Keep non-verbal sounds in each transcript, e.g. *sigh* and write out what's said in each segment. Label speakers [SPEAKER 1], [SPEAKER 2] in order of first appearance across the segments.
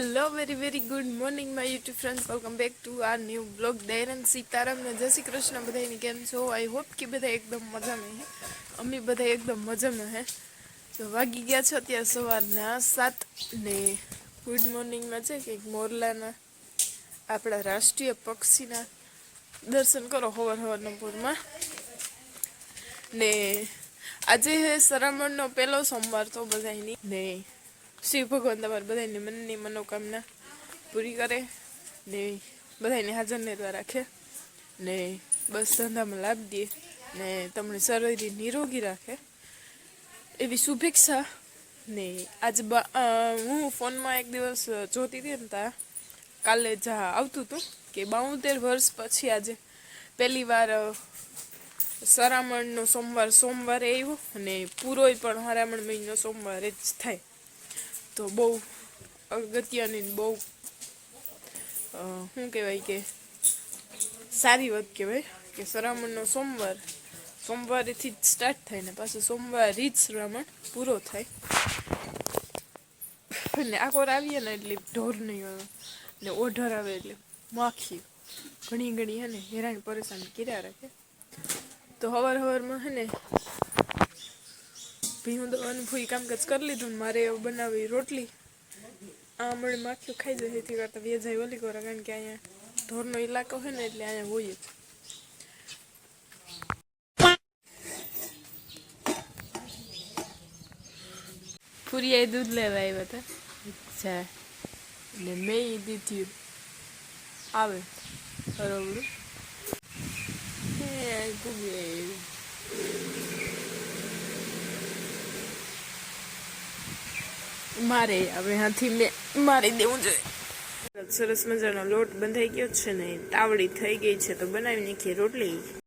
[SPEAKER 1] Hello very very good morning my YouTube friends welcome back to our new blog દૈરન Sitaram ને જય શ્રી કૃષ્ણ. બધાની કેમ છો? આઈ હોપ કે બધા એકદમ મજામાં હે. અમે બધા એકદમ મજામાં હે. તો વાગી ગયા છો અત્યારે સવારના સાત ને ગુડ મોર્નિંગમાં છે કે મોરલાના આપણા રાષ્ટ્રીય પક્ષીના દર્શન કરો હવર હવરનપુરમાં ને આજે હે સરામણનો પહેલો સોમવાર તો બધાની ને શિવ ભગવાન તમારે બધાની મનની મનોકામના પૂરી કરે ને બધાને હાજર નેતા રાખે ને બસ ધંધામાં લાભ દે ને તમને શરીર નિરોગી રાખે. એવી શુભેચ્છા ને આજે હું ફોનમાં એક દિવસ જોતી હતી ને તા, કાલે જા આવતું હતું કે બાઉતેર વર્ષ પછી આજે પહેલી વાર સરામણનો સોમવાર, સોમવારે આવ્યો અને પૂરોય પણ હરામણ મહિનો સોમવારે જ થાય. તો બહુ અગત્યની બહુ શું કહેવાય કે, સારી વાત કહેવાય કે શ્રાવણનો સોમવાર, સોમવારેથી જ સ્ટાર્ટ થાય ને પાછું સોમવારથી જ શ્રાવણ પૂરો થાય. અને આકોર આવીએ ને એટલે ઢોર નહીં આવે ને ઓઢર આવે એટલે માખી. ઘણી ઘણી હે ને હેરાન પરેશાન કર્યા રાખે. તો હવાર હવારમાં હે ને ભીનું દવાનું ભૂઈ કામકાજ કરી લીધું મારે બનાવી રોટલી. આ મળે માખીઓ ખાઈ જાય એથી કરતા વેજાઈ ઓલી કરો કારણ કે અહીંયા ઢોરનો ઇલાકો છે ને એટલે અહીંયા હોય જ. ફુરિયાએ દૂધ લેવા આવ્યા હતા. અચ્છા, એટલે મેં દીધું. આવે બરોબર હે મારે હવે હાથી મેં મારી દેવું જોઈએ. સરસ મજાનો લોટ બંધાઈ ગયો છે ને, તાવડી થઈ ગઈ છે, તો બનાવી નાખીએ રોટલી.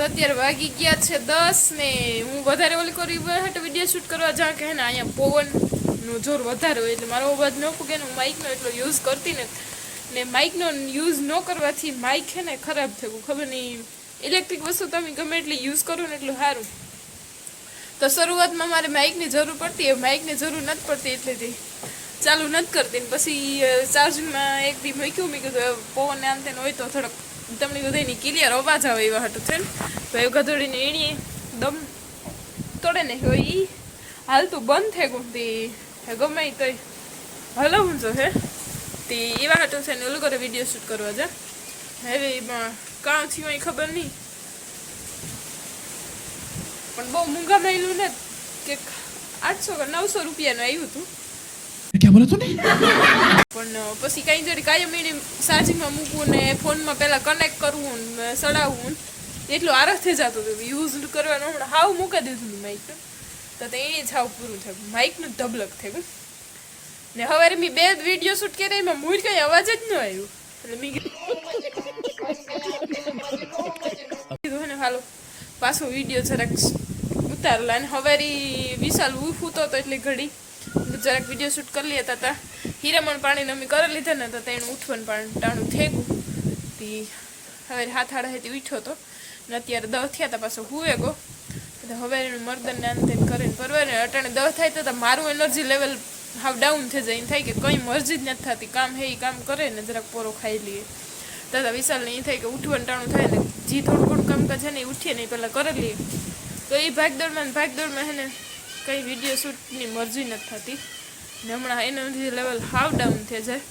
[SPEAKER 1] અત્યારે વાગી ગયા છે દસ ને હું વધારે ઓલી કરી હાટે વીડિયો શૂટ કરવા જાઉં કે ને, અહીંયા પવનનો જોર વધારે હોય એટલે મારો અવાજ ન પૂગે ને હું માઇકનો એટલો યુઝ કરતી ને ને માઇકનો યુઝ ન કરવાથી માઇક છે ને ખરાબ થયું ખબર નહીં ઇલેક્ટ્રિક વસ્તુ તમે ગમે એટલી યુઝ કરો ને એટલું સારું. તો શરૂઆતમાં મારે માઇકની જરૂર પડતી એ માઇકની જરૂર નથી પડતી એટલેથી ચાલુ નથી કરતી. ને પછી ચાર્જિંગમાં એક દી મૂક્યું, મેં કીધું પવન આમ તેને હોય તો થોડોક તમને બધાની ક્લિયર અવાજ આવે એવા હતું છે તો એ ગધોડીને એણીએ, દમ તોડે ને. હવે ઈ હાલતું બંધ થઈ ગયું તે ગમે તો હલો હલવું જો હે. તે એવા હતું છે ને ઓલું કરે વીડિયો શૂટ કરવા જા. હવે એમાં કાં થયું એ ખબર નહીં. પણ બહુ મોંઘા મળેલું ને, કે આઠસો કે નવસો રૂપિયાનું આવ્યું હતું.
[SPEAKER 2] क्या બોલે ને
[SPEAKER 1] પણ પછી કાંઈ જડી કાયમ એને ચાર્જિંગમાં મૂકવું ને ફોનમાં પહેલાં કનેક્ટ કરવું ને સડાવવું એટલો આરસ થઈ જતો હતો યુઝ કરવાનો હમણાં હાવ મૂકી દીધું માઇક તો તે એ જ હાવ પૂરું થયું માઇકનું ધબલક થઈ ગયું ને હવે મેં બે વીડિયો શૂટ કર્યા એમાં મૂળ કઈ અવાજ જ ન આવ્યો એટલે મેં કીધું ને હાલો પાછો વીડિયો જરાક ઉતારલા અને હવે વિશાલ ઉફૂતો હતો એટલે ઘડી જરાક વીડિયો શૂટ કરી લઈએ તા હીરામણ પાણીને અમે કરી લીધા ને તો તેનું ઉઠવાનું પાણી ટાણું થઈ ગયું તી હવે હાથ હાડા હેતી ઉઠ્યો હતો ને અત્યારે દહ થયા હતા પાછો હુવે ગો. એટલે હવે મર્દનને અંતે કરીને પરવારે અટાણે દહ થાય તો મારું એનર્જી લેવલ હાવ ડાઉન થઈ જાય. થાય કે કંઈ મરજી જ નથી થતી. કામ હે એ કામ કરે ને જરાક પોરો ખાઈ લઈએ દાદા વિશાલને એ થાય કે ઉઠવાનું ટાણું થાય ને જે થોડું થોડું કામકાજ છે ને એ ઉઠીએ ને એ પહેલાં કરી લઈએ તો એ ભાગદોડમાં ભાગદોડમાં હે ને કંઈ વીડિયો શૂટની મરજી નથી થતી. ને હમણાં એનર્જી લેવલ હાવ ડાઉન થઈ જાય.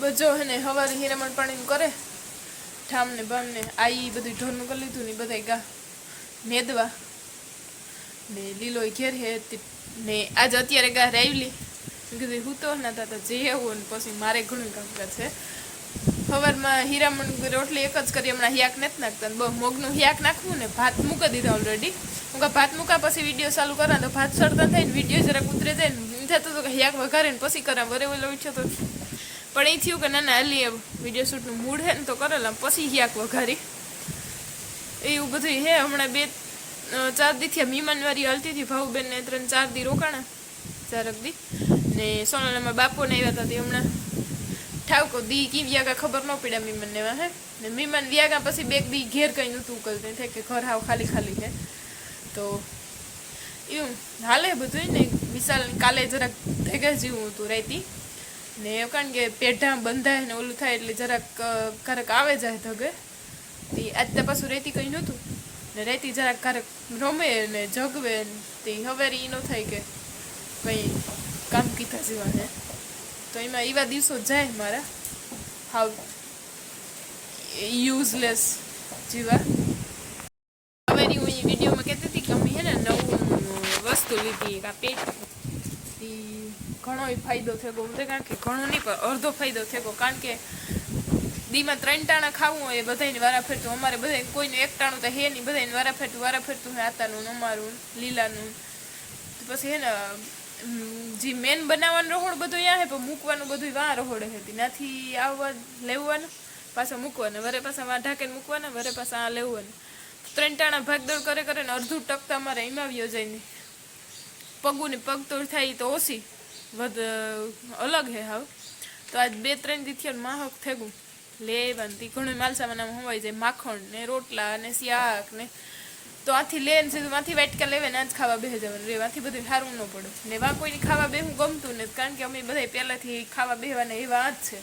[SPEAKER 1] બજો હે ને હવારે હીરામણ પાણીનું કરે. ઠામને બામને આઈ બધું ઢોરનું કરી લીધું ને બધા ગા નેદવા ને લીલો ઘેર હે ને આજ અત્યારે ગા રાયવલી કીધું હું તો ના તા જે આવું ને પછી મારે ઘણું કામકાજ છે. સવારમાં હીરામણ રોટલી એક જ કરી, હમણાં હિયાક નથી નાખતા બહુ મોગનું હિયાક નાખવું ને ભાત મૂકી દીધા ઓલરેડી કાં ભાત મૂકા, પછી વીડિયો ચાલુ કરા, તો ભાત સડતા થાય ને વીડિયો જરાક ઉતરે જાય ને થતું હતું કે હયાક વઘારે ને પછી કરા, વરે ઓલો ઈચ્છો તો. પણ એ થયું કે ના ના હાલી વીડિયો શૂટનું મૂડ હે ને તો કરેલા પછી હયાક વઘારી. એવું બધું હે, હમણાં બે ચાર દીથી આ મીમાનવારી હાલતી હતી, ભાઉબેન ને ત્રણ ચાર દી રોકાણા, ચારક દી. ને સોનાલામાં બાપોને આવ્યા હતા તે હમણાં. ઠાવકો, દી કી વ્યાગા ખબર ન પડ્યા મીમન ને હે. ને મીમન વ્યાગા પછી બે દી ઘેર કઈ નતું કરતી કે ઘર હાવ ખાલી ખાલી છે તો એવું. હાલે બધું ને. વિશાલ કાલે જરાક ભેગા જેવું હતું રહેતી ને કારણ કે પેઢા બંધાય ને ઓલું થાય એટલે જરાક ક્યારેક આવે જાય ધગે. તે આજ તો પાછું રહેતી કંઈ નહોતું. ને રહેતી જરાક ક્યારેક રમે ને જગવે તે હવે એ ન થાય કે કંઈ કામ કીધા જેવા ને તો એમાં એવા દિવસો જાય મારા. હાવ યુઝલેસ જેવા હવે ની હું વિડીયોમાં કહેતી હતી કે અમે હે ને નવું આ પેટ ઈ ઘણો ફાયદો થયો બધે કારણ કે ઘણો નહીં, પણ અડધો ફાયદો થયો. કારણ કે દીમાં ત્રણ ટાણા ખાવું હોય એ બધાને વારા ફેરતું અમારે બધા કોઈને એક ટાણું તો હે નહીં. બધાને વારા ફેરતું વારા ફેરતું હે આતાનું અમારું લીલાનું. પછી હે ને જે મેન બનાવવાનું રહોડ બધું ત્યાં હે, પણ મૂકવાનું બધું વાં રહોડે હે. ત્યાંથી આવવા લેવાનું, પાછા મૂકવાના. વરે પાછા વાં ઢાંકીને મૂકવાના, વરે પાછા આ લેવાનું. ત્રણ ટાણા ભાગદોડ કરે કરે ને અડધું ટકતા અમારે એમાં આવ્યો જાય ને પગું ને પગતોડ થાય તો ઓછી. વધ અલગ હે હવે. તો આજ બે, ત્રણ દીથી માહક થેગું. લેવાનું, તી ઘણું માલસામાં નામ હોવાય જાય. માખણ ને રોટલા ને શાક ને તો આથી લે ને સીધું માંથી વાટકા લેવે ને આજ ખાવા બેસી જવાનું રે. માંથી બધું સારું ન પડે. ને વા કોઈને ખાવા બેહું ગમતું ને કારણ કે અમે બધા પહેલાંથી ખાવા બેહવાના એવા જ છે.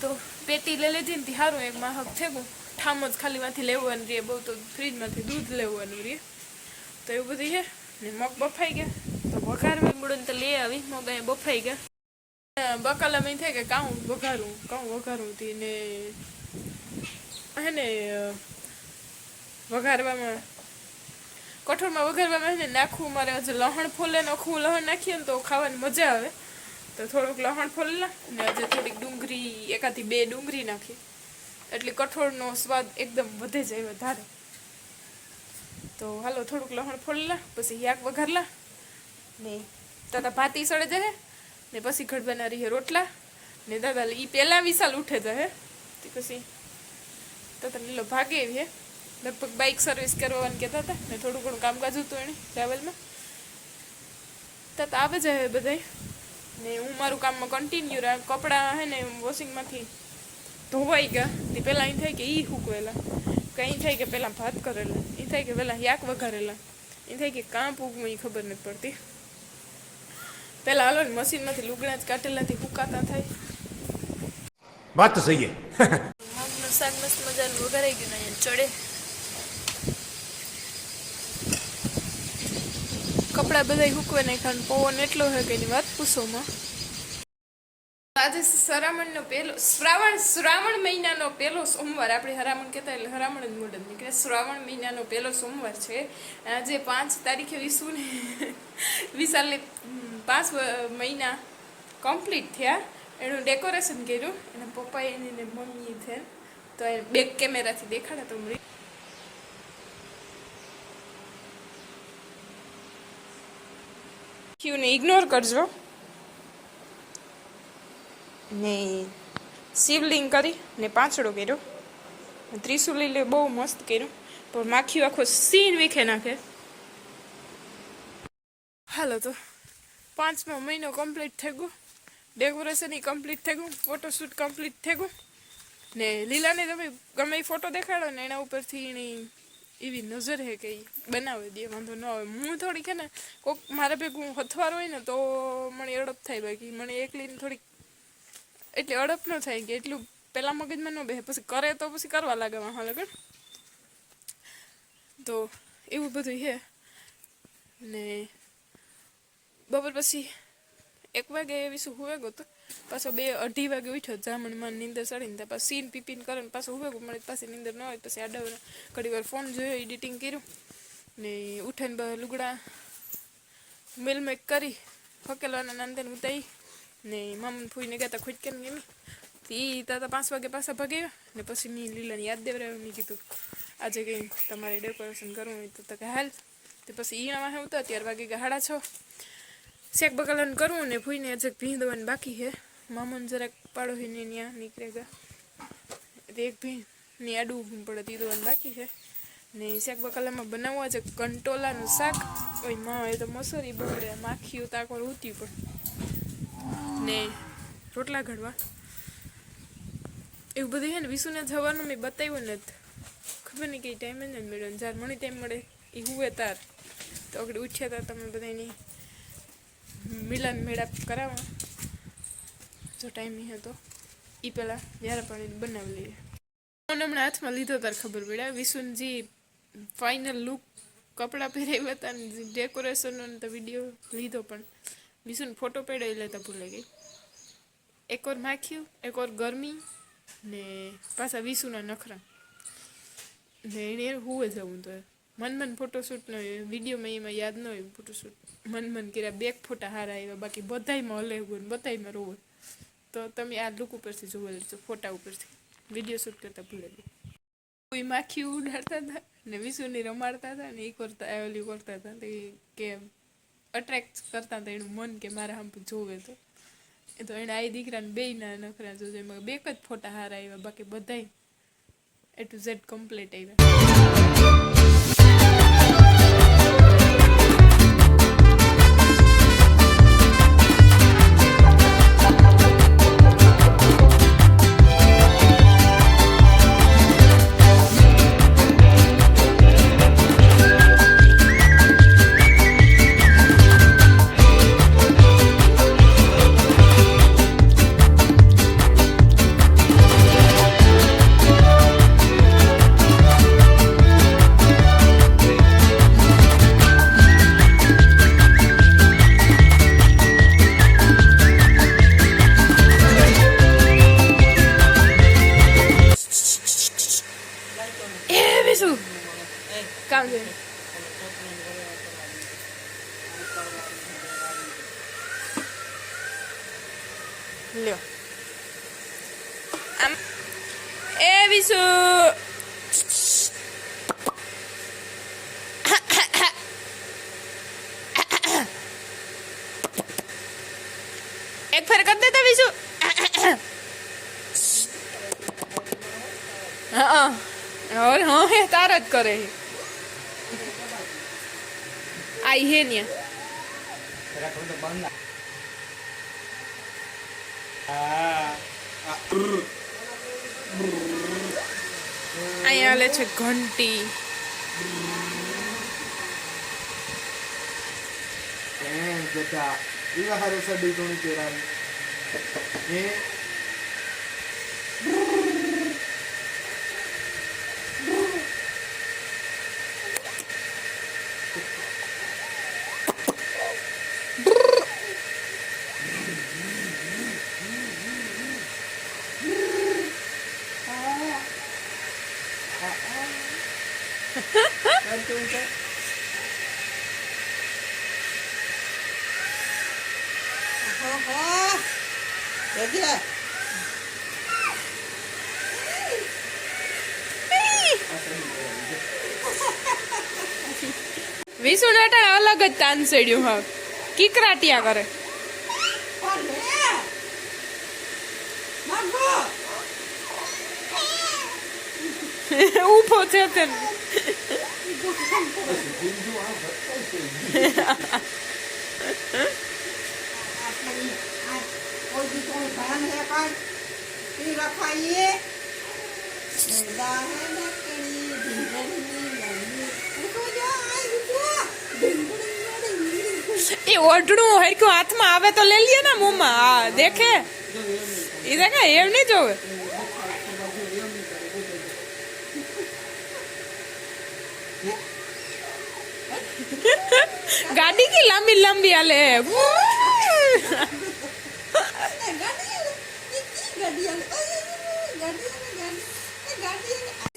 [SPEAKER 1] તો પેટી લઈ લીધી ને સારું એક માહક થેગું. ઠામ જ ખાલી માંથી લેવાનું રે, બહુ તો ફ્રીજમાંથી દૂધ લેવાનું રે. તો એવું બધું છે ને મગ બફાઈ ગયા. તો વઘારવા ને તો લઈ આવી. મગ અહીંયા બફાઈ ગયા. બકાલા મેં થાય કે કાઉં વઘારું કાઉં વઘારું તી ને હે ને, વઘારવામાં, કઠોળમાં વઘારવામાં ને નાખવું મારે હજુ લહણ ફોલે નખવું લહણ નાખીએ ને તો ખાવાની મજા આવે. તો થોડુંક લહણ ફોલેલા ને હજુ થોડીક ડુંગળી એકાથી બે ડુંગળી નાખી. એટલે કઠોળનો સ્વાદ એકદમ વધે જાય વધારે. તો હાલો થોડુંક લહણ ફોલેલા પછી યાક વઘારલા ને. દાદા ભાતી સડે જશે ને પછી ઘડવાના રહીએ રોટલા. ને દાદા ઈ પહેલા વિશાલ ઉઠે જશે તે પછી દાદા લીલો ભાગે એવી હે. લગભગ બાઇક સર્વિસ કરવાનું કહેતા હતા ને થોડું ઘણું કામકાજ હતું એને ટ્રાવેલમાં તાતા આવે જાય બધાય. ને હું મારું કામમાં કન્ટિન્યુ રાખ કપડાં હે ને વોશિંગમાંથી ધોવાઈ ગયા. તે પહેલાં અહીં થાય કે એ ઈ કે અહીં કે પહેલાં ભાત કરેલા એ થાય કે પહેલાં યાક વઘારેલા એ થાય કે કાં પૂગવું એ ખબર નથી પડતી. પહેલાં હાલો ને મશીનમાંથી લુગડા જ કાઢેલાથી હુકાતા થાય.
[SPEAKER 2] વાત તો
[SPEAKER 1] સહી શાક મસ્ત મજાનું વઘારાઈ ગયું ને ચડે. કપડા બધા હુકવે નાખ્યા પવન એટલો હોય કે એની વાત પૂછોમાં આજે શ્રાવણનો પહેલો શ્રાવણ શ્રાવણ મહિનાનો પહેલો સોમવાર. આપણે હરામણ કહેતા એટલે હરામણ જ મોઢ નીકળે. શ્રાવણ મહિનાનો પહેલો સોમવાર છે. આજે પાંચ તારીખે વિશુને વિશાલને પાંચ મહિના કમ્પ્લીટ થયા. એનું ડેકોરેશન કર્યું. એના પપ્પાએ એની ને મમ્મીએ છે. તો એ બેક કેમેરાથી દેખાડ્યા તો મળી ક્યુને ઇગ્નોર કરજો. ને શિવલિંગ કરી ને પાંચડો કર્યો. ત્રિશુલી લે બહુ મસ્ત કર્યું. પણ માખીઓ આખો સીન વીખે નાખે. હાલો તો, પાંચમો મહિનો કમ્પ્લીટ થઈ ગયો. ડેકોરેશન કમ્પ્લીટ થઈ ગયું. ફોટોશૂટ કમ્પ્લીટ થઈ ગયું. ને લીલાને તમે ગમે એ ફોટો દેખાડો ને એના ઉપરથી એની એવી નજર હે કે બનાવી દે, વાંધો ન આવે. હું થોડીક હે ને કોક મારા ભેગું હથવાર હોય ને તો મને અડપ થાય બાકી. મને એકલીને થોડીક એટલે અડપ ન થાય કે એટલું પહેલાં મગજમાં ન બેસે પછી કરે તો પછી કરવા લાગે વાહ લગન તો એવું બધું છે ને બપોર પછી એક વાગે એવી શું હુવે ગયો તો પાછો બે અઢી વાગે ઉઠ્યો જામણમાં નીંદર ચડીને, ત્યાં પાછું સીન પીપીન કરે ને પાછું હુવે ગયો મળે પાછી નીંદર ન હોય, પછી આડા ઘડી વાર ફોન જોયો, એડિટિંગ કર્યું, ને ઉઠાઈને લુગડા મેલમેક કરી ફકેલવાના નાંદેને ઉતારી ને મામાને ફૂઈને ગયા તા ખોટકે ને તે તાતા પાંચ વાગે પાછા ભગાવ્યા ને પછી મેં લીલાને યાદ દેવરાવ્યું મેં કીધું આજે કંઈ તમારે ડેકોરેશન કરવું હોય તો તકે હાલ તે પછી ઈ હું તો ત્યાર વાગે ગાડા છો શેક બગલન કરવું ને ફૂઈને અજક ભીં દવાનું બાકી છે મામન જરાક પાડોશીને ત્યાં નીકળે તે એક ભીં ને આડું પડે તી દવાનું બાકી છે ને શાક બકાલામાં બનાવવા છે કંટોલાનું શાક ઓયમાં એ તો મસોરી બગડે માખી ઉતાકોર ઉતી પણ ને રોટલા ઘડવા. એવું બધું છે ને, વિશુને જવાનું મેં બતાવ્યું નથી ખબર નહીં કઈ ટાઈમ નથી મળ્યો જ્યારે મને ટાઈમ મળે એ હુએ તાર. તો આગળ ઉઠ્યા હતા તમે બધાની મિલન મેળાપ કરાવવા. જો ટાઈમ નહીં હતો એ પહેલાં જ્યારે પણ એને બનાવી લઈએ. મને હમણાં હાથમાં લીધો તાર ખબર પડ્યા વિશુનજી ફાઇનલ લુક કપડાં પહેરાવ્યા હતા ને ડેકોરેશનનો તો વીડિયો લીધો પણ. વિશુને ફોટો પડ્યો લેતા ભૂલાઈ ગઈ એક ઓર માખ્યું, એક ઓર ગરમી, ને પાછા વિશુના નખરા. ને એને હુવે જવું તો મન મન ફોટોશૂટનો વિડીયોમાં એમાં યાદ ન હોય ફોટોશૂટ. મન મન કર્યા બેક ફોટા હારા આવ્યા બાકી બધાયમાં હલેવું ને બધાયમાં રોવું. તો તમે આ લુક ઉપરથી જોવા લેજો ફોટા ઉપરથી. વીડિયો શૂટ કરતા ભૂલે ગયું કોઈ માખી ઉડાડતા હતા ને વિશુની રમાડતા હતા ને એ કરતા ઓલી કરતા હતા કે અટ્રેક્ટ કરતા હતા એનું મન કે મારા આમ જોવે તો. એ તો એણે આ દીકરાને બે ના નખરા જોજો, એમાં બેક જ ફોટા હારા આવ્યા બાકી બધાય એ ટુ ઝેડ કમ્પ્લીટ આવ્યા eso. ¡Espera, canté te aviso! ¡Ah, ah! ¡Ah, genia! ¡Espera, cómo te ¡Ah! ¡Ah! અહીંયા હાલે છે ઘંટી
[SPEAKER 3] Eh, beda. Iba harus ada itu pikiran.
[SPEAKER 1] વિસુ અલગ જ તાન ચડ્યું હા. કિકરાટિયા કરે
[SPEAKER 4] ઓલે માગો
[SPEAKER 1] ઊભો છે તે
[SPEAKER 4] આપણી આ કોઈ દી કોઈ ભાન હે પણ ઈ રખાઈએ દા હે નકડી ઢીંગણી લઈ ઉઠો જા આઈ ઉઠો *laughs* ઢીંગણી ઢીંગણી *laughs*
[SPEAKER 1] એ ઓઢણું હરખ્યું હાથમાં આવે તો લઈ લે ને મોમાં હા દેખે? એ દેખે એમ નહીં જોવે? ગાડી કી લાંબી લાંબી
[SPEAKER 4] આલે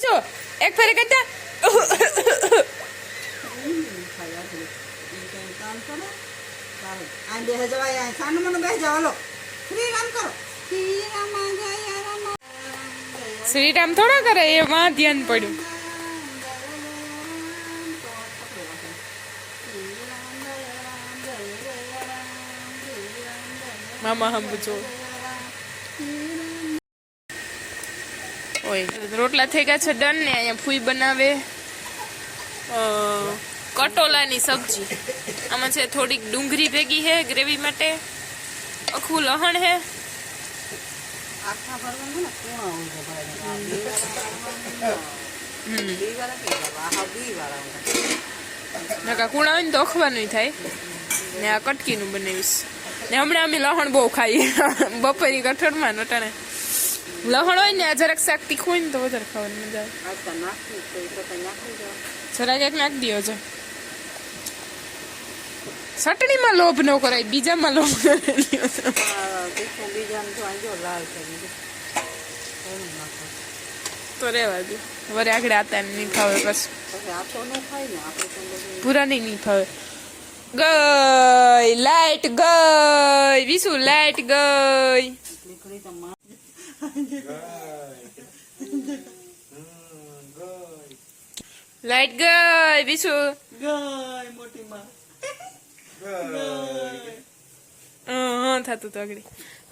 [SPEAKER 1] જો, એક ફેરે કરતા
[SPEAKER 4] આંડે જવાય સાનું મને બેસી
[SPEAKER 1] થોડા કરે એમાં ધ્યાન પડ્યું. મામા હંબુ જો ઓય રોટલા થઈ ગયા છે ડન ને અહીંયા ફૂઈ બનાવે. કટોલાની સબ્જી. આમાં છે થોડીક ડુંગળી ભેગી છે ગ્રેવી માટે. આખું લહણ છે. કુણા હોય ને તો અખવાનું થાય. ને આ કટકીનું બનાવીશ. ને હમણાં અમે લહણ બહુ ખાઈએ. બપોરી કઠોળમાં નટાણે લહણ હોય ને આ જરાક શાક તીખું હોય ને તો વધારે ખાવાની મજા આવે. જરાક એક નાખી દો છો ચટણીમાં લોભ ન કરાય બીજામાં લોભ
[SPEAKER 4] તો
[SPEAKER 1] રેવા દે. વરે આગળ આતા નહીં ખાવે પછી
[SPEAKER 4] પૂરા આખો ન ખાય ને આપણે તો બધું
[SPEAKER 1] પુરાની નહીં ફાવે ગઈ લાઈટ ગઈ વિશુ લાઈટ ગઈ. લાઈટ ગઈ વિશુ
[SPEAKER 4] ગાય મોટી માં.
[SPEAKER 1] હા થતું તો આગળ.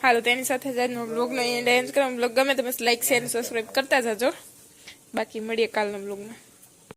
[SPEAKER 1] હાલો તેની સાથે જ આજનો બ્લોગનો એન્ડ એન્ડ કરો બ્લોગ ગમે તો બસ લાઈક શેર સબસ્ક્રાઈબ કરતા જજો. બાકી મળીએ કાલના બ્લોગમાં